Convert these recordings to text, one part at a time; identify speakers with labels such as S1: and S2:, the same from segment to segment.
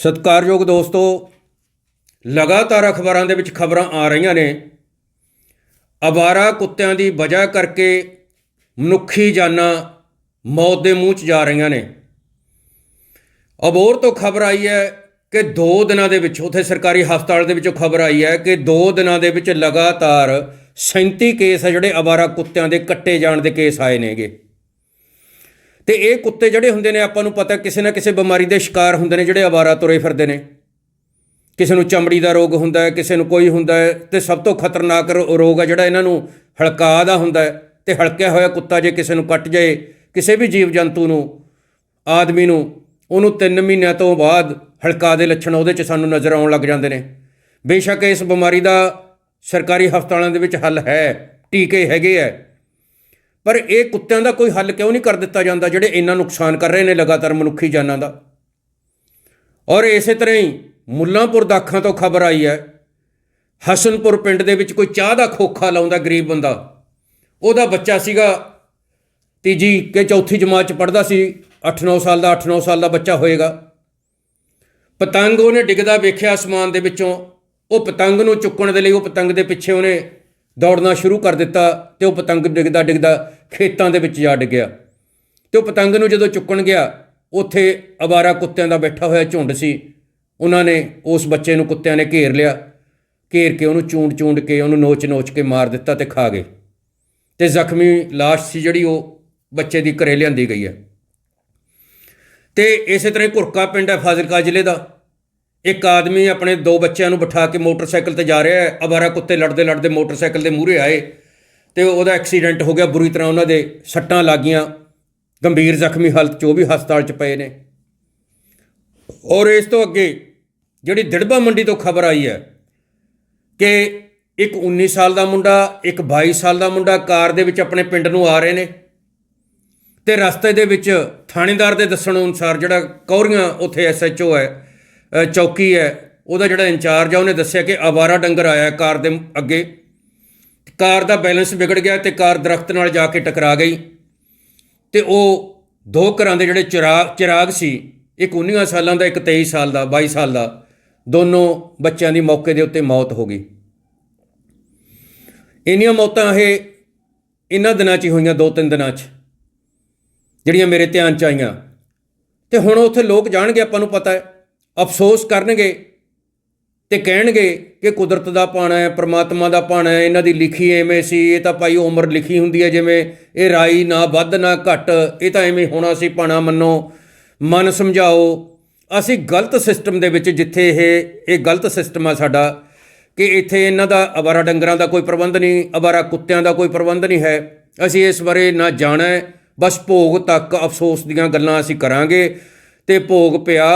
S1: ਸਤਿਕਾਰਯੋਗ ਦੋਸਤੋ, ਲਗਾਤਾਰ ਅਖਬਾਰਾਂ ਦੇ ਵਿੱਚ ਖਬਰਾਂ ਆ ਰਹੀਆਂ ਨੇ। ਅਵਾਰਾ ਕੁੱਤਿਆਂ ਦੀ ਵਜ੍ਹਾ ਕਰਕੇ ਮਨੁੱਖੀ ਜਾਨਾਂ ਮੌਤ ਦੇ ਮੂੰਹ 'ਚ ਜਾ ਰਹੀਆਂ ਨੇ। ਅਬੋਰ ਤੋਂ ਖਬਰ ਆਈ ਹੈ ਕਿ 2 ਦਿਨਾਂ ਦੇ ਵਿੱਚ, ਉਥੇ ਸਰਕਾਰੀ ਹਸਪਤਾਲ ਦੇ ਵਿੱਚੋਂ ਖਬਰ ਆਈ ਹੈ ਕਿ 2 ਦਿਨਾਂ ਦੇ ਵਿੱਚ ਲਗਾਤਾਰ 37 ਕੇਸ ਆ ਜਿਹੜੇ ਅਵਾਰਾ ਕੁੱਤਿਆਂ ਦੇ ਕੱਟੇ ਜਾਣ ਦੇ ਕੇਸ ਆਏ ਨੇਗੇ। ਤੇ ਇਹ ਕੁੱਤੇ ਜਿਹੜੇ ਹੁੰਦੇ ਨੇ, ਆਪਾਂ ਨੂੰ ਪਤਾ ਕਿਸੇ ਨਾ ਕਿਸੇ ਬਿਮਾਰੀ ਦੇ ਸ਼ਿਕਾਰ ਹੁੰਦੇ ਨੇ, ਜਿਹੜੇ ਅਵਾਰਾ ਤੁਰੇ ਫਿਰਦੇ ਨੇ। ਕਿਸੇ ਨੂੰ ਚਮੜੀ ਦਾ ਰੋਗ ਹੁੰਦਾ ਹੈ, ਕਿਸੇ ਨੂੰ ਕੋਈ ਹੁੰਦਾ ਹੈ, ਤੇ ਸਭ ਤੋਂ ਖਤਰਨਾਕ ਰੋ- ਰੋਗ ਹੈ ਜਿਹੜਾ ਇਹਨਾਂ ਨੂੰ ਹਲਕਾ ਦਾ ਹੁੰਦਾ ਹੈ। ਤੇ ਹਲਕਿਆ ਹੋਇਆ ਕੁੱਤਾ ਜੇ ਕਿਸੇ ਨੂੰ ਕੱਟ ਜਾਏ, ਕਿਸੇ ਵੀ ਜੀਵ ਜੰਤੂ ਨੂੰ, ਆਦਮੀ ਨੂੰ, ਉਹਨੂੰ 3 ਮਹੀਨਿਆਂ ਤੋਂ ਬਾਅਦ ਹਲਕਾ ਦੇ ਲੱਛਣ ਉਹਦੇ 'ਚ ਸਾਨੂੰ ਨਜ਼ਰ ਆਉਣ ਲੱਗ ਜਾਂਦੇ ਨੇ। ਬੇਸ਼ੱਕ ਇਸ ਬਿਮਾਰੀ ਦਾ ਸਰਕਾਰੀ ਹਸਪਤਾਲਾਂ ਦੇ ਵਿੱਚ ਹੱਲ ਹੈ, ਟੀਕੇ ਹੈਗੇ ਐ ਪਰ ਇਹ ਕੁੱਤਿਆਂ ਦਾ ਕੋਈ ਹੱਲ ਕਿਉਂ ਨਹੀਂ ਕਰ ਦਿੱਤਾ ਜਾਂਦਾ ਜਿਹੜੇ ਇੰਨਾ ਨੁਕਸਾਨ ਕਰ ਰਹੇ ਨੇ ਲਗਾਤਾਰ ਮਨੁੱਖੀ ਜਾਨਾਂ ਦਾ? ਔਰ ਇਸੇ ਤਰ੍ਹਾਂ ਹੀ ਮੁੱਲਾਂਪੁਰ ਦਾਖਾਂ ਤੋਂ ਖਬਰ ਆਈ ਹੈ। ਹਸਨਪੁਰ ਪਿੰਡ ਦੇ ਵਿੱਚ ਕੋਈ ਚਾਹ ਦਾ ਖੋਖਾ ਲਾਉਂਦਾ ਗਰੀਬ ਬੰਦਾ। ਉਹਦਾ ਬੱਚਾ ਸੀਗਾ ਤੀਜੀ ਕਿ ਚੌਥੀ ਜਮਾਤ ਚ ਪੜਦਾ ਸੀ 8-9 ਸਾਲ ਦਾ 8-9 ਸਾਲ ਦਾ ਬੱਚਾ ਹੋਏਗਾ। ਪਤੰਗ ਉਹਨੇ ਡਿੱਗਦਾ ਵੇਖਿਆ ਅਸਮਾਨ ਦੇ ਵਿੱਚੋਂ। ਉਹ ਪਤੰਗ ਨੂੰ ਚੁੱਕਣ ਦੇ ਲਈ, ਉਹ ਪਤੰਗ ਦੇ ਪਿੱਛੇ ਉਹਨੇ ਦੌੜਨਾ ਸ਼ੁਰੂ ਕਰ ਦਿੱਤਾ ਤੇ ਉਹ ਪਤੰਗ ਡਿੱਗਦਾ ਡਿੱਗਦਾ ਖੇਤਾਂ ਦੇ ਵਿੱਚ ਜਾ ਡਿੱਗਿਆ। ਤੇ ਉਹ ਪਤੰਗ ਨੂੰ ਜਦੋਂ ਚੁੱਕਣ ਗਿਆ, ਉੱਥੇ ਅਵਾਰਾ ਕੁੱਤਿਆਂ ਦਾ ਬੈਠਾ ਹੋਇਆ ਝੁੰਡ ਸੀ। ਉਹਨਾਂ ਨੇ ਉਸ ਬੱਚੇ ਨੂੰ ਕੁੱਤਿਆਂ ਨੇ ਘੇਰ ਲਿਆ। ਘੇਰ ਕੇ ਉਹਨੂੰ ਚੂੰਡ ਚੂੰਡ ਕੇ ਉਹਨੂੰ ਨੋਚ ਨੋਚ ਕੇ ਮਾਰ ਦਿੱਤਾ ਤੇ ਖਾ ਗਏ। ਤੇ ਜ਼ਖਮੀ ਲਾਸ਼ ਸੀ ਜਿਹੜੀ ਉਹ ਬੱਚੇ ਦੀ ਘਰੇ ਲਿਆਂਦੀ ਗਈ ਹੈ। ਤੇ ਇਸੇ ਤਰ੍ਹਾਂ ਹੀ ਘੁਰਕਾ ਪਿੰਡ ਹੈ ਫਾਜ਼ਿਲਕਾ ਜ਼ਿਲ੍ਹੇ ਦਾ। ਇੱਕ ਆਦਮੀ ਆਪਣੇ ਦੋ ਬੱਚਿਆਂ ਨੂੰ ਬਿਠਾ ਕੇ ਮੋਟਰਸਾਈਕਲ ਤੇ ਜਾ ਰਿਹਾ ਹੈ, ਅਵਾਰਾ ਕੁੱਤੇ ਲੜਦੇ ਲੜਦੇ ਮੋਟਰਸਾਈਕਲ ਦੇ ਮੂਹਰੇ ਆਏ ਤੇ ਉਹਦਾ ਐਕਸੀਡੈਂਟ ਹੋ ਗਿਆ ਬੁਰੀ ਤਰ੍ਹਾਂ ਉਹਨਾਂ ਦੇ ਸੱਟਾਂ ਲੱਗੀਆਂ, ਗੰਭੀਰ ਜ਼ਖਮੀ ਹਾਲਤ 'ਚ, ਉਹ ਵੀ ਹਸਪਤਾਲ 'ਚ ਪਏ ਨੇ। ਔਰ ਇਸ ਤੋਂ ਅੱਗੇ ਜਿਹੜੀ ਦਿੜਬਾ ਮੰਡੀ ਤੋਂ ਖਬਰ ਆਈ ਹੈ ਕਿ ਇੱਕ 19 ਸਾਲ ਦਾ ਮੁੰਡਾ, ਇੱਕ 22 ਸਾਲ ਦਾ ਮੁੰਡਾ ਕਾਰ ਦੇ ਵਿੱਚ ਆਪਣੇ ਪਿੰਡ ਨੂੰ ਆ ਰਹੇ ਨੇ ਤੇ ਰਸਤੇ ਦੇ ਵਿੱਚ ਥਾਣੇਦਾਰ ਦੇ ਦੱਸਣ ਅਨੁਸਾਰ ਜਿਹੜਾ ਕੌਰੀਆਂ ਉੱਥੇ ਐਸਐਚਓ ਹੈ ਚੌਕੀ ਹੈ, ਉਹਦਾ ਜਿਹੜਾ ਇੰਚਾਰਜ ਆ, ਉਹਨੇ ਦੱਸਿਆ ਕਿ ਆਵਾਰਾ ਡੰਗਰ ਆਇਆ ਕਾਰ ਦੇ ਅੱਗੇ। ਕਾਰ ਦਾ ਬੈਲੈਂਸ ਵਿਗੜ ਗਿਆ ਤੇ ਕਾਰ ਦਰਖਤ ਨਾਲ ਜਾ ਕੇ ਟਕਰਾ ਗਈ। ਤੇ ਉਹ ਦੋ ਘਰਾਂ ਦੇ ਜਿਹੜੇ ਚਿਰਾਗ ਚਿਰਾਗ ਸੀ, ਇੱਕ 19 ਸਾਲਾਂ ਦਾ, ਇੱਕ 23 ਸਾਲ ਦਾ 22 ਸਾਲ ਦਾ, ਦੋਨੋਂ ਬੱਚਿਆਂ ਦੀ ਮੌਕੇ ਦੇ ਉੱਤੇ ਮੌਤ ਹੋ ਗਈ। ਇੰਨੀਆਂ ਮੌਤਾਂ ਇਹ ਇਹਨਾਂ ਦਿਨਾਂ 'ਚ ਹੀ ਹੋਈਆਂ, ਦੋ ਤਿੰਨ ਦਿਨਾਂ 'ਚ, ਜਿਹੜੀਆਂ ਮੇਰੇ ਧਿਆਨ 'ਚ ਆਈਆਂ। ਤੇ ਹੁਣ ਉੱਥੇ ਲੋਕ ਜਾਣਗੇ, ਆਪਾਂ ਨੂੰ ਪਤਾ ਹੈ। ਅਫਸੋਸ ਕਰਨਗੇ ਤੇ ਕਹਿਣਗੇ ਕਿ ਕੁਦਰਤ ਦਾ ਪਾਣਾ ਹੈ, ਪ੍ਰਮਾਤਮਾ ਦਾ ਪਾਣਾ ਹੈ, ਇਹਨਾਂ ਦੀ ਲਿਖੀ ਐਵੇਂ ਸੀ, ਇਹ ਤਾਂ ਭਾਈ ਉਮਰ ਲਿਖੀ ਹੁੰਦੀ ਹੈ ਜਿਵੇਂ ਇਹ ਰਾਈ ਨਾ ਵੱਧ ਨਾ ਘਟ, ਇਹ ਤਾਂ ਐਵੇਂ ਹੋਣਾ ਸੀ, ਪਾਣਾ ਮੰਨੋ, ਮਨ ਸਮਝਾਓ। ਅਸੀਂ ਗਲਤ ਸਿਸਟਮ ਦੇ ਵਿੱਚ ਜਿੱਥੇ ਇਹ ਇਹ ਗਲਤ ਸਿਸਟਮ ਆ ਸਾਡਾ, ਕਿ ਇੱਥੇ ਇਹਨਾਂ ਦਾ ਅਵਾਰਾ ਡੰਗਰਾਂ ਦਾ ਕੋਈ ਪ੍ਰਬੰਧ ਨਹੀਂ, ਅਵਾਰਾ ਕੁੱਤਿਆਂ ਦਾ ਕੋਈ ਪ੍ਰਬੰਧ ਨਹੀਂ ਹੈ, ਅਸੀਂ ਇਸ ਬਾਰੇ ਨਾ ਜਾਣਾ ਬਸ ਭੋਗ ਤੱਕ ਅਫਸੋਸ ਦੀਆਂ ਗੱਲਾਂ ਅਸੀਂ ਕਰਾਂਗੇ, ਤੇ ਭੋਗ ਪਿਆ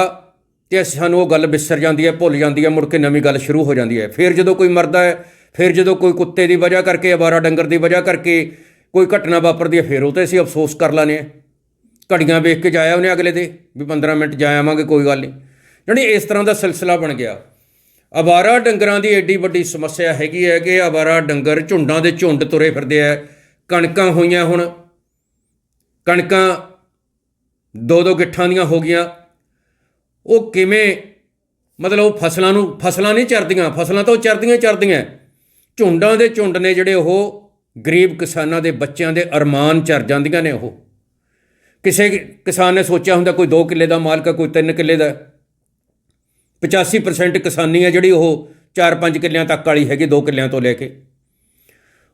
S1: ਤੇ ਸਾਨੂੰ ਉਹ ਗੱਲ ਵਿਸਰ ਜਾਂਦੀ ਹੈ, ਭੁੱਲ ਜਾਂਦੀ ਹੈ, ਮੁੜ ਕੇ ਨਵੀਂ ਗੱਲ ਸ਼ੁਰੂ ਹੋ ਜਾਂਦੀ ਹੈ। ਫਿਰ ਜਦੋਂ ਕੋਈ ਮਰਦਾ ਹੈ, ਫਿਰ ਜਦੋਂ ਕੋਈ ਕੁੱਤੇ ਦੀ ਵਜ੍ਹਾ ਕਰਕੇ, ਅਵਾਰਾ ਡੰਗਰ ਦੀ ਵਜ੍ਹਾ ਕਰਕੇ ਕੋਈ ਘਟਨਾ ਵਾਪਰਦੀ ਹੈ, ਫਿਰ ਉਹ ਤੇ ਅਸੀਂ ਅਫਸੋਸ ਕਰ ਲਾਨੇ ਆ ਘੜੀਆਂ ਵੇਖ ਕੇ ਜਾਇਆ ਉਹਨੇ ਅਗਲੇ ਦੇ ਵੀ 15 ਮਿੰਟ ਜਾ ਆਵਾਂਗੇ, ਕੋਈ ਗੱਲ ਨਹੀਂ। ਜਾਣੀ ਇਸ ਤਰ੍ਹਾਂ ਦਾ ਸਿਲਸਿਲਾ ਬਣ ਗਿਆ। ਅਵਾਰਾ ਡੰਗਰਾਂ ਦੀ ਐਡੀ ਵੱਡੀ ਸਮੱਸਿਆ ਹੈਗੀ ਹੈ ਕਿ ਅਵਾਰਾ ਡੰਗਰ ਝੁੰਡਾਂ ਦੇ ਝੁੰਡ ਤੁਰੇ ਫਿਰਦੇ ਆ। ਕਣਕਾਂ ਹੋਈਆਂ ਹੁਣ, ਕਣਕਾਂ ਦੋ ਦੋ ਗਿੱਠਾਂ ਦੀਆਂ ਹੋ ਗਈਆਂ। ਉਹ ਕਿਵੇਂ ਮਤਲਬ ਉਹ ਫਸਲਾਂ ਨੂੰ, ਫਸਲਾਂ ਨਹੀਂ ਚਰਦੀਆਂ, ਫਸਲਾਂ ਤਾਂ ਉਹ ਚਰਦੀਆਂ ਚਰਦੀਆਂ। ਝੁੰਡਾਂ ਦੇ ਝੁੰਡ ਨੇ ਜਿਹੜੇ ਉਹ ਗਰੀਬ ਕਿਸਾਨਾਂ ਦੇ ਬੱਚਿਆਂ ਦੇ ਅਰਮਾਨ ਚਰ ਜਾਂਦੀਆਂ ਨੇ ਉਹ। ਕਿਸੇ ਕਿਸਾਨ ਨੇ ਸੋਚਿਆ ਹੁੰਦਾ ਕੋਈ 2 ਕਿੱਲੇ ਦਾ ਮਾਲਕ ਹੈ ਕੋਈ 3 ਕਿੱਲੇ ਦਾ। 85% ਕਿਸਾਨੀ ਹੈ ਜਿਹੜੀ ਉਹ 4-5 ਕਿੱਲਿਆਂ ਤੱਕ ਵਾਲੀ ਹੈਗੀ 2 ਕਿੱਲਿਆਂ ਤੋਂ ਲੈ ਕੇ।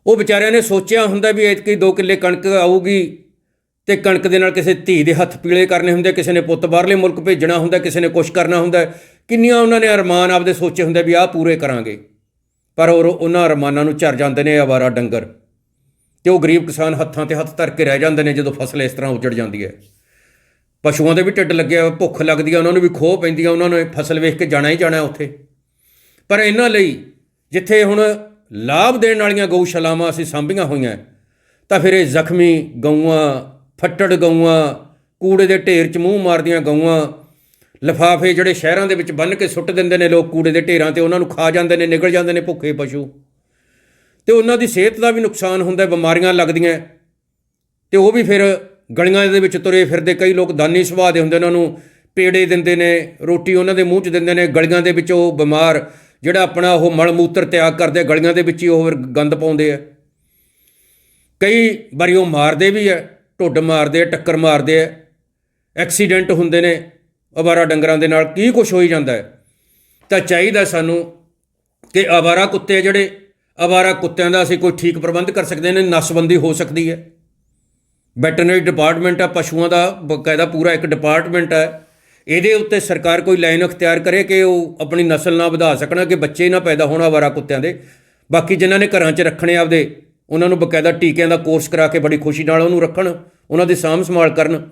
S1: ਉਹ ਵਿਚਾਰਿਆਂ ਨੇ ਸੋਚਿਆ ਹੁੰਦਾ ਵੀ ਐਤਕੀ 2 ਕਿੱਲੇ ਕਣਕ ਆਊਗੀ ਤੇ ਕਣਕ ਦੇ ਨਾਲ ਕਿਸੇ ਧੀ ਦੇ ਹੱਥ ਪੀਲੇ ਕਰਨੇ ਹੁੰਦੇ, ਕਿਸੇ ਨੇ ਪੁੱਤ ਬਾਹਰਲੇ ਮੁਲਕ ਭੇਜਣਾ ਹੁੰਦਾ, ਕਿਸੇ ਨੇ ਕੁਛ ਕਰਨਾ ਹੁੰਦਾ, ਕਿੰਨੀਆਂ ਉਹਨਾਂ ਨੇ ਅਰਮਾਨ ਆਪਦੇ ਸੋਚੇ ਹੁੰਦੇ ਵੀ ਆਹ ਪੂਰੇ ਕਰਾਂਗੇ। ਪਰ ਉਹ ਉਹਨਾਂ ਅਰਮਾਨਾਂ ਨੂੰ ਝਰ ਜਾਂਦੇ ਨੇ, ਆਵਾਰਾ ਡੰਗਰ। ਤੇ ਉਹ ਗਰੀਬ ਕਿਸਾਨ ਹੱਥਾਂ ਤੇ ਹੱਥ ਧਰ ਕੇ ਰਹਿ ਜਾਂਦੇ ਨੇ ਜਦੋਂ ਫਸਲ ਇਸ ਤਰ੍ਹਾਂ ਉਜੜ ਜਾਂਦੀ ਹੈ। ਪਸ਼ੂਆਂ ਦੇ ਵੀ ਢਿੱਡ ਲੱਗਿਆ ਭੁੱਖ ਲੱਗਦੀ ਹੈ ਉਹਨਾਂ ਨੂੰ ਵੀ ਖੋਹ ਪੈਂਦੀ ਹੈ ਉਹਨਾਂ ਨੂੰ ਫਸਲ ਵੇਖ ਕੇ ਜਾਣਾ ਹੀ ਜਾਣਾ ਉੱਥੇ। ਪਰ ਇਹਨਾਂ ਲਈ ਜਿੱਥੇ ਹੁਣ ਲਾਭ ਦੇਣ ਵਾਲੀਆਂ ਗਊਸ਼ਾਲਾਵਾਂ ਅਸੀਂ ਸਾਂਭੀਆਂ ਹੋਈਆਂ, ਤਾਂ ਫਿਰ ਇਹ ਜ਼ਖਮੀ ਗਊਆਂ ਫੱਟੜ ਗਊਆਂ ਕੂੜੇ ਦੇ ਢੇਰ 'ਚ ਮੂੰਹ ਮਾਰਦੀਆਂ ਗਊਆਂ। ਲਫਾਫੇ ਜਿਹੜੇ ਸ਼ਹਿਰਾਂ ਦੇ ਵਿੱਚ ਬੰਨ੍ਹ ਕੇ ਸੁੱਟ ਦਿੰਦੇ ਨੇ ਲੋਕ ਕੂੜੇ ਦੇ ਢੇਰਾਂ ਤੇ ਉਹਨਾਂ ਨੂੰ ਖਾ ਜਾਂਦੇ ਨੇ ਨਿਕਲ ਜਾਂਦੇ ਨੇ ਭੁੱਖੇ ਪਸ਼ੂ। ਤੇ ਉਹਨਾਂ ਦੀ ਸਿਹਤ ਦਾ ਵੀ ਨੁਕਸਾਨ ਹੁੰਦਾ ਬਿਮਾਰੀਆਂ ਲੱਗਦੀਆਂ। ਹੈ। ਤੇ ਉਹ ਵੀ ਫਿਰ ਗਲੀਆਂ ਦੇ ਵਿੱਚ ਤੁਰੇ ਫਿਰਦੇ ਕਈ ਲੋਕ ਦਾਨੀ ਸੁਭਾਅ ਦੇ ਹੁੰਦੇ ਉਹਨਾਂ ਨੂੰ ਪੇੜੇ ਦਿੰਦੇ ਨੇ ਰੋਟੀ ਉਹਨਾਂ ਦੇ ਮੂੰਹ 'ਚ ਦਿੰਦੇ ਨੇ ਗਲੀਆਂ ਦੇ ਵਿੱਚ ਉਹ ਬਿਮਾਰ ਜਿਹੜਾ ਆਪਣਾ ਉਹ ਮਲ ਮੂਤਰ ਤਿਆਗ ਕਰਦੇ ਆ, ਗਲੀਆਂ ਦੇ ਵਿੱਚ ਹੀ ਉਹ ਫਿਰ ਗੰਦ ਪਾਉਂਦੇ ਆ। ਕਈ ਵਾਰੀ ਉਹ ਮਾਰਦੇ ਵੀ ਆ। ਢੁੱਡ ਮਾਰਦੇ ਆ, ਟੱਕਰ ਮਾਰਦੇ ਆ, ਐਕਸੀਡੈਂਟ ਹੁੰਦੇ ਨੇ ਅਵਾਰਾ ਡੰਗਰਾਂ ਦੇ ਨਾਲ ਕੀ ਕੁਝ ਹੋਈ ਜਾਂਦਾ ਹੈ? ਤਾਂ ਚਾਹੀਦਾ ਸਾਨੂੰ ਕਿ ਅਵਾਰਾ ਕੁੱਤੇ ਜਿਹੜੇ ਅਵਾਰਾ ਕੁੱਤਿਆਂ ਦਾ ਅਸੀਂ ਕੋਈ ਠੀਕ ਪ੍ਰਬੰਧ ਕਰ ਸਕਦੇ ਨੇ, ਨਸਬੰਦੀ ਹੋ ਸਕਦੀ ਹੈ। ਵੈਟਰਨਰੀ ਡਿਪਾਰਟਮੈਂਟ ਆ, ਪਸ਼ੂਆਂ ਦਾ ਬਕਾਇਦਾ ਪੂਰਾ ਇੱਕ ਡਿਪਾਰਟਮੈਂਟ ਹੈ ਇਹਦੇ ਉੱਤੇ ਸਰਕਾਰ ਕੋਈ ਲਾਈਨ ਅਖਤਿਆਰ ਕਰੇ ਕਿ ਉਹ ਆਪਣੀ ਨਸਲ ਨਾ ਵਧਾ ਸਕਣ, ਕਿ ਬੱਚੇ ਨਾ ਪੈਦਾ ਹੋਣ ਅਵਾਰਾ ਕੁੱਤਿਆਂ ਦੇ। ਬਾਕੀ ਜਿਨ੍ਹਾਂ ਨੇ ਘਰਾਂ 'ਚ ਰੱਖਣੇ ਆਪਦੇ ਉਹਨਾਂ ਨੂੰ ਬਕਾਇਦਾ ਟੀਕਿਆਂ ਦਾ ਕੋਰਸ ਕਰਾ ਕੇ ਬੜੀ ਖੁਸ਼ੀ ਨਾਲ ਉਹਨੂੰ ਰੱਖਣ, ਉਹਨਾਂ ਦੀ ਸਾਂਭ ਸੰਭਾਲ ਕਰਨ।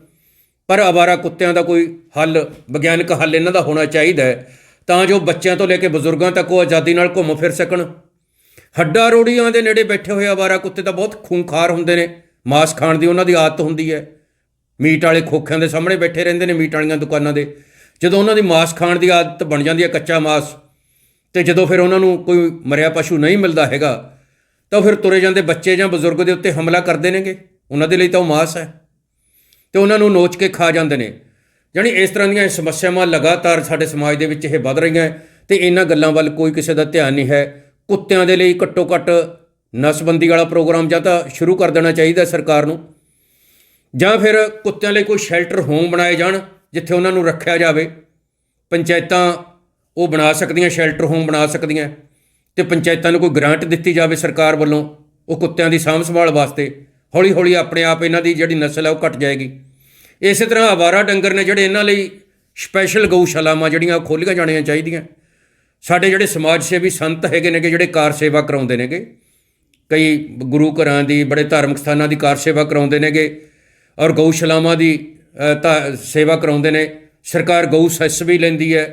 S1: ਪਰ ਅਵਾਰਾ ਕੁੱਤਿਆਂ ਦਾ ਕੋਈ ਹੱਲ, ਵਿਗਿਆਨਕ ਹੱਲ ਇਹਨਾਂ ਦਾ ਹੋਣਾ ਚਾਹੀਦਾ ਹੈ, ਤਾਂ ਜੋ ਬੱਚਿਆਂ ਤੋਂ ਲੈ ਕੇ ਬਜ਼ੁਰਗਾਂ ਤੱਕ ਉਹ ਆਜ਼ਾਦੀ ਨਾਲ ਘੁੰਮ ਫਿਰ ਸਕਣ। ਹੱਡਾ ਰੋੜੀਆਂ ਦੇ ਨੇੜੇ ਬੈਠੇ ਹੋਏ ਅਵਾਰਾ ਕੁੱਤੇ ਤਾਂ ਬਹੁਤ ਖੂੰਖਾਰ ਹੁੰਦੇ ਨੇ। ਮਾਸ ਖਾਣ ਦੀ ਉਹਨਾਂ ਦੀ ਆਦਤ ਹੁੰਦੀ ਹੈ। ਮੀਟ ਵਾਲੇ ਖੋਖਿਆਂ ਦੇ ਸਾਹਮਣੇ ਬੈਠੇ ਰਹਿੰਦੇ ਨੇ ਮੀਟ ਵਾਲੀਆਂ ਦੁਕਾਨਾਂ ਦੇ। ਜਦੋਂ ਉਹਨਾਂ ਦੀ ਮਾਸ ਖਾਣ ਦੀ ਆਦਤ ਬਣ ਜਾਂਦੀ ਹੈ ਕੱਚਾ ਮਾਸ, ਤੇ ਜਦੋਂ ਫਿਰ ਉਹਨਾਂ ਨੂੰ ਕੋਈ ਮਰਿਆ ਪਸ਼ੂ ਨਹੀਂ ਮਿਲਦਾ ਹੈਗਾ ਤਾਂ ਫਿਰ ਤੁਰੇ ਜਾਂਦੇ ਬੱਚੇ ਜਾਂ ਬਜ਼ੁਰਗ ਦੇ ਉੱਤੇ ਹਮਲਾ ਕਰਦੇ ਨੇਗੇ ਉਹਨਾਂ ਦੇ ਲਈ ਤਾਂ ਉਹ ਮਾਸ ਹੈ। ਤੇ ਉਹਨਾਂ ਨੂੰ ਨੋਚ ਕੇ ਖਾ ਜਾਂਦੇ ਨੇ। ਜਾਣੀ ਇਸ ਤਰ੍ਹਾਂ ਦੀਆਂ ਸਮੱਸਿਆਵਾਂ ਲਗਾਤਾਰ ਸਾਡੇ ਸਮਾਜ ਦੇ ਵਿੱਚ ਇਹ ਵੱਧ ਰਹੀਆਂ ਹੈ ਤੇ ਇਹਨਾਂ ਗੱਲਾਂ ਵੱਲ ਕੋਈ ਕਿਸੇ ਦਾ ਧਿਆਨ ਨਹੀਂ ਹੈ। ਕੁੱਤਿਆਂ ਦੇ ਲਈ ਘੱਟੋ ਘੱਟ ਨਸਬੰਦੀ ਵਾਲਾ ਪ੍ਰੋਗਰਾਮ ਜਾਂ ਤਾਂ ਸ਼ੁਰੂ ਕਰ ਦੇਣਾ ਚਾਹੀਦਾ ਸਰਕਾਰ ਨੂੰ। ਜਾਂ ਫਿਰ ਕੁੱਤਿਆਂ ਲਈ ਕੋਈ ਸ਼ੈਲਟਰ ਹੋਮ ਬਣਾਏ ਜਾਣ, ਜਿੱਥੇ ਉਹਨਾਂ ਨੂੰ ਰੱਖਿਆ ਜਾਵੇ। ਪੰਚਾਇਤਾਂ ਉਹ ਬਣਾ ਸਕਦੀਆਂ, ਸ਼ੈਲਟਰ ਹੋਮ ਬਣਾ ਸਕਦੀਆਂ। ਤੇ ਪੰਚਾਇਤਾਂ ਨੂੰ ਕੋਈ ਗ੍ਰਾਂਟ ਦਿੱਤੀ ਜਾਵੇ ਸਰਕਾਰ ਵੱਲੋਂ ਉਹ ਕੁੱਤਿਆਂ ਦੀ ਸਾਂਭ ਸੰਭਾਲ ਵਾਸਤੇ ਹੌਲੀ ਹੌਲੀ ਆਪਣੇ ਆਪ ਇਹਨਾਂ ਦੀ ਜਿਹੜੀ ਨਸਲ ਹੈ ਉਹ ਘਟ ਜਾਏਗੀ। ਇਸੇ ਤਰ੍ਹਾਂ ਆਵਾਰਾ ਡੰਗਰ ਨੇ ਜਿਹੜੇ ਇਹਨਾਂ ਲਈ ਸਪੈਸ਼ਲ ਗਊਸ਼ਾਲਾਵਾਂ ਜਿਹੜੀਆਂ ਖੋਲ੍ਹੀਆਂ ਜਾਣੀਆਂ ਚਾਹੀਦੀਆਂ। ਸਾਡੇ ਜਿਹੜੇ ਸਮਾਜ ਸੇਵੀ ਸੰਤ ਹੈਗੇ ਨੇਗੇ ਜਿਹੜੇ ਕਾਰ ਸੇਵਾ ਕਰਾਉਂਦੇ ਨੇਗੇ ਕਈ ਗੁਰੂ ਘਰਾਂ ਦੀ ਬੜੇ ਧਾਰਮਿਕ ਸਥਾਨਾਂ ਦੀ ਕਾਰ ਸੇਵਾ ਕਰਾਉਂਦੇ ਨੇਗੇ ਔਰ ਗਊਸ਼ਾਲਾਵਾਂ ਦੀ ਅ, ਸੇਵਾ ਕਰਾਉਂਦੇ ਨੇ। ਸਰਕਾਰ ਗਊ ਸੈਸ ਵੀ ਲੈਂਦੀ ਹੈ।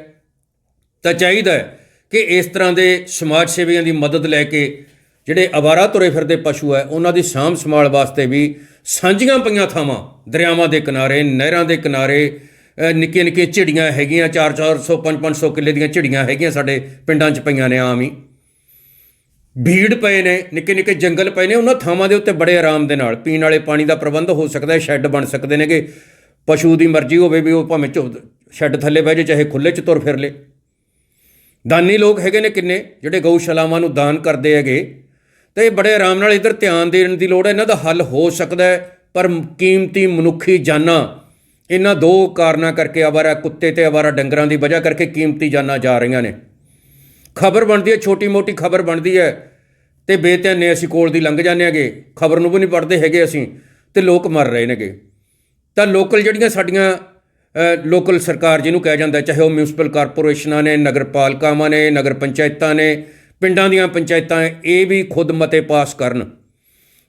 S1: ਤਾਂ ਚਾਹੀਦਾ ਹੈ ਕਿ ਇਸ ਤਰ੍ਹਾਂ ਦੇ ਸਮਾਜ ਸੇਵੀਆਂ ਦੀ ਮਦਦ ਲੈ ਕੇ ਜਿਹੜੇ ਅਵਾਰਾ ਤੁਰੇ ਫਿਰਦੇ ਪਸ਼ੂ ਹੈ, ਉਹਨਾਂ ਦੀ ਸਾਂਭ ਸੰਭਾਲ ਵਾਸਤੇ ਵੀ ਸਾਂਝੀਆਂ ਪਈਆਂ ਥਾਵਾਂ, ਦਰਿਆਵਾਂ ਦੇ ਕਿਨਾਰੇ, ਨਹਿਰਾਂ ਦੇ ਕਿਨਾਰੇ ਨਿੱਕੀਆਂ ਨਿੱਕੀਆਂ ਝਿੜੀਆਂ ਹੈਗੀਆਂ 4-400 5-500 ਕਿੱਲੇ ਦੀਆਂ ਝਿੜੀਆਂ ਹੈਗੀਆਂ ਸਾਡੇ ਪਿੰਡਾਂ 'ਚ ਪਈਆਂ ਨੇ ਆਮ ਹੀ। ਭੀੜ ਪਏ ਨੇ, ਨਿੱਕੇ ਨਿੱਕੇ ਜੰਗਲ ਪਏ ਨੇ, ਉਹਨਾਂ ਥਾਵਾਂ ਦੇ ਉੱਤੇ ਬੜੇ ਆਰਾਮ ਦੇ ਨਾਲ ਪੀਣ ਵਾਲੇ ਪਾਣੀ ਦਾ ਪ੍ਰਬੰਧ ਹੋ ਸਕਦਾ ਹੈ, ਸ਼ੈੱਡ ਬਣ ਸਕਦੇ ਨੇਗੇ। ਪਸ਼ੂ ਦੀ ਮਰਜ਼ੀ ਹੋਵੇ ਵੀ ਉਹ ਭਾਵੇਂ ਝੋ- ਸ਼ੈੱਡ ਥੱਲੇ ਬਹਿ ਜੇ ਚਾਹੇ ਖੁੱਲੇ 'ਚ ਤੁਰ ਫਿਰ ਲੇ। ਦਾਨੀ ਲੋਕ ਹੈਗੇ ਨੇ ਕਿੰਨੇ, ਜਿਹੜੇ ਗਊਸ਼ਾਲਾਵਾਂ ਨੂੰ ਦਾਨ ਕਰਦੇ ਹੈਗੇ। ਤੇ ਇਹ ਬੜੇ ਆਰਾਮ ਨਾਲ ਇੱਧਰ ਧਿਆਨ ਦੇਣ ਦੀ ਲੋੜ ਹੈ। ਇਹਨਾਂ ਦਾ ਹੱਲ ਹੋ ਸਕਦਾ ਹੈ, ਪਰ ਕੀਮਤੀ ਮਨੁੱਖੀ ਜਾਨਾਂ, ਇਹਨਾਂ ਦੋ ਕਾਰਨਾਂ ਕਰਕੇ ਆਵਾਰਾ ਕੁੱਤੇ ਤੇ ਆਵਾਰਾ ਡੰਗਰਾਂ ਦੀ ਵਜ੍ਹਾ ਕਰਕੇ ਕੀਮਤੀ ਜਾਨਾਂ ਜਾ ਰਹੀਆਂ ਨੇ। ਖਬਰ ਬਣਦੀ ਹੈ, ਛੋਟੀ ਮੋਟੀ ਖਬਰ ਬਣਦੀ ਹੈ, ਤੇ ਬੇਧਿਆਨੇ ਅਸੀਂ ਕੋਲ ਦੀ ਲੰਘ ਜਾਂਦੇ ਹੈਗੇ। ਖਬਰ ਨੂੰ ਵੀ ਨਹੀਂ ਪੜ੍ਹਦੇ ਹੈਗੇ ਅਸੀਂ, ਤੇ ਲੋਕ ਮਰ ਰਹੇ ਨੇਗੇ। ਤਾਂ ਲੋਕਲ ਜਿਹੜੀਆਂ ਸਾਡੀਆਂ ਲੋਕਲ ਸਰਕਾਰ ਜਿਹਨੂੰ ਕਿਹਾ ਜਾਂਦਾ, ਚਾਹੇ ਉਹ ਮਿਊਨਿਸਪਲ ਕਾਰਪੋਰੇਸ਼ਨਾਂ ਨੇ, ਨਗਰਪਾਲਿਕਾਵਾਂ ਨੇ, ਨਗਰ ਪੰਚਾਇਤਾਂ ਨੇ, ਪਿੰਡਾਂ ਦੀਆਂ ਪੰਚਾਇਤਾਂ, ਇਹ ਵੀ ਖੁਦ ਮਤੇ ਪਾਸ ਕਰਨ।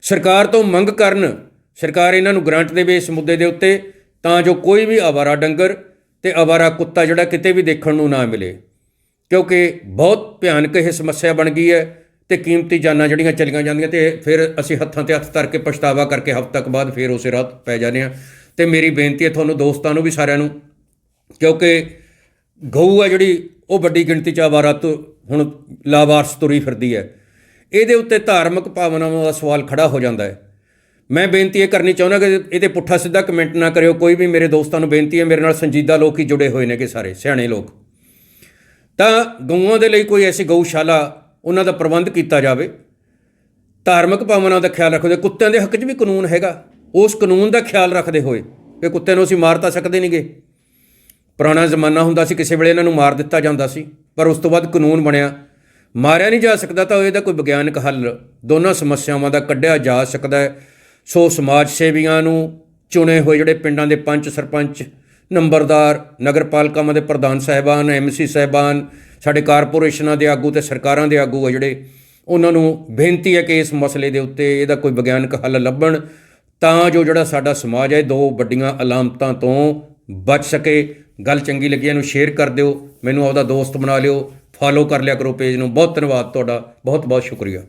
S1: ਸਰਕਾਰ ਤੋਂ ਮੰਗ ਕਰਨ, ਸਰਕਾਰ ਇਹਨਾਂ ਨੂੰ ਗ੍ਰਾਂਟ ਦੇਵੇ ਇਸ ਮੁੱਦੇ ਦੇ ਉੱਤੇ, ਤਾਂ ਜੋ ਕੋਈ ਵੀ ਆਵਾਰਾ ਡੰਗਰ ਤੇ ਆਵਾਰਾ ਕੁੱਤਾ ਜਿਹੜਾ ਕਿਤੇ ਵੀ ਦੇਖਣ ਨੂੰ ਨਾ ਮਿਲੇ। ਕਿਉਂਕਿ ਬਹੁਤ ਭਿਆਨਕ ਇਹ ਸਮੱਸਿਆ ਬਣ ਗਈ ਹੈ ਤੇ ਕੀਮਤੀ ਜਾਨਾਂ ਜਿਹੜੀਆਂ ਚਲੀਆਂ ਜਾਂਦੀਆਂ ਤੇ ਫਿਰ ਅਸੀਂ ਹੱਥਾਂ ਤੇ ਹੱਥ ਧਰ ਕੇ ਪਛਤਾਵਾ ਕਰਕੇ ਹਫ਼ਤਾ ਕੁ ਬਾਅਦ ਫਿਰ ਉਸੇ ਰਾਹ ਪੈ ਜਾਂਦੇ ਆ ਤੇ ਮੇਰੀ ਬੇਨਤੀ ਹੈ ਤੁਹਾਨੂੰ ਦੋਸਤਾਂ ਨੂੰ ਵੀ ਸਾਰਿਆਂ ਨੂੰ, ਕਿਉਂਕਿ ਗਊ ਹੈ ਜਿਹੜੀ, ਉਹ ਵੱਡੀ ਗਿਣਤੀ ਚ ਆਵਾਰਾ ਤੋਂ ਹੁਣ ਲਾਵਾਰਸ ਤੁਰੀ ਫਿਰਦੀ ਹੈ। ਇਹਦੇ ਉੱਤੇ ਧਾਰਮਿਕ ਭਾਵਨਾਵਾਂ ਦਾ ਸਵਾਲ ਖੜਾ ਹੋ ਜਾਂਦਾ ਹੈ। ਮੈਂ ਬੇਨਤੀ ਇਹ ਕਰਨੀ ਚਾਹੁੰਦਾ ਕਿ ਇਹਦੇ ਪੁੱਠਾ ਸਿੱਧਾ ਕਮੈਂਟ ਨਾ ਕਰਿਓ, ਕੋਈ ਵੀ ਮੇਰੇ ਦੋਸਤਾਂ ਨੂੰ ਬੇਨਤੀ ਹੈ, ਮੇਰੇ ਨਾਲ ਸੰਜੀਦਾ ਲੋਕ ਹੀ ਜੁੜੇ ਹੋਏ ਨੇ ਕਿ ਸਾਰੇ, ਸਿਆਣੇ ਲੋਕ। ਤਾਂ ਗਊਆਂ ਦੇ ਲਈ ਕੋਈ ਐਸੀ ਗਊਸ਼ਾਲਾ ਉਹਨਾਂ ਦਾ ਪ੍ਰਬੰਧ ਕੀਤਾ ਜਾਵੇ। ਧਾਰਮਿਕ ਭਾਵਨਾ ਦਾ ਖਿਆਲ ਰੱਖੋ ਰੱਖਦੇ ਕੁੱਤਿਆਂ ਦੇ ਹੱਕ 'ਚ ਵੀ ਕਾਨੂੰਨ ਹੈਗਾ ਉਸ ਕਾਨੂੰਨ ਦਾ ਖਿਆਲ ਰੱਖਦੇ ਹੋਏ ਕਿ ਕੁੱਤੇ ਨੂੰ ਅਸੀਂ ਮਾਰ ਤਾਂ ਸਕਦੇ ਨਹੀਂਗੇ ਪੁਰਾਣਾ ਜ਼ਮਾਨਾ ਹੁੰਦਾ ਸੀ, ਕਿਸੇ ਵੇਲੇ ਇਹਨਾਂ ਨੂੰ ਮਾਰ ਦਿੱਤਾ ਜਾਂਦਾ ਸੀ, ਪਰ ਉਸ ਤੋਂ ਬਾਅਦ ਕਾਨੂੰਨ ਬਣਿਆ। ਮਾਰਿਆ ਨਹੀਂ ਜਾ ਸਕਦਾ ਤਾਂ ਇਹਦਾ ਕੋਈ ਵਿਗਿਆਨਕ ਹੱਲ। ਦੋਨਾਂ ਸਮੱਸਿਆਵਾਂ ਦਾ ਕੱਢਿਆ ਜਾ ਸਕਦਾ ਹੈ। ਸੋ ਸਮਾਜ ਸੇਵੀਆਂ ਨੂੰ ਚੁਣੇ ਹੋਏ ਜਿਹੜੇ ਪਿੰਡਾਂ ਦੇ ਪੰਚ ਸਰਪੰਚ, ਨੰਬਰਦਾਰ, ਨਗਰਪਾਲਿਕਾਵਾਂ ਦੇ ਪ੍ਰਧਾਨ ਸਾਹਿਬਾਨ ਐਮਸੀ ਸਾਹਿਬਾਨ, ਸਾਡੇ ਕਾਰਪੋਰੇਸ਼ਨਾਂ ਦੇ ਆਗੂ ਤੇ ਸਰਕਾਰਾਂ ਦੇ ਆਗੂ ਆ ਜਿਹੜੇ, ਉਹਨਾਂ ਨੂੰ ਬੇਨਤੀ ਹੈ ਕਿ ਇਸ ਮਸਲੇ ਦੇ ਉੱਤੇ ਇਹਦਾ ਕੋਈ ਵਿਗਿਆਨਕ ਹੱਲ ਲੱਭਣ। ਤਾਂ ਜੋ ਜਿਹੜਾ ਸਾਡਾ ਸਮਾਜ ਹੈ, ਦੋ ਵੱਡੀਆਂ ਅਲਾਮਤਾਂ ਤੋਂ ਬਚ ਸਕੇ। ਗੱਲ ਚੰਗੀ ਲੱਗੀ, ਇਹਨੂੰ ਸ਼ੇਅਰ ਕਰ ਦਿਓ। ਮੈਨੂੰ ਆਪਦਾ ਦੋਸਤ ਬਣਾ ਲਿਓ। ਫਾਲੋ ਕਰ ਲਿਆ ਕਰੋ ਪੇਜ ਨੂੰ। ਬਹੁਤ ਧੰਨਵਾਦ ਤੁਹਾਡਾ। ਬਹੁਤ ਬਹੁਤ ਸ਼ੁਕਰੀਆ।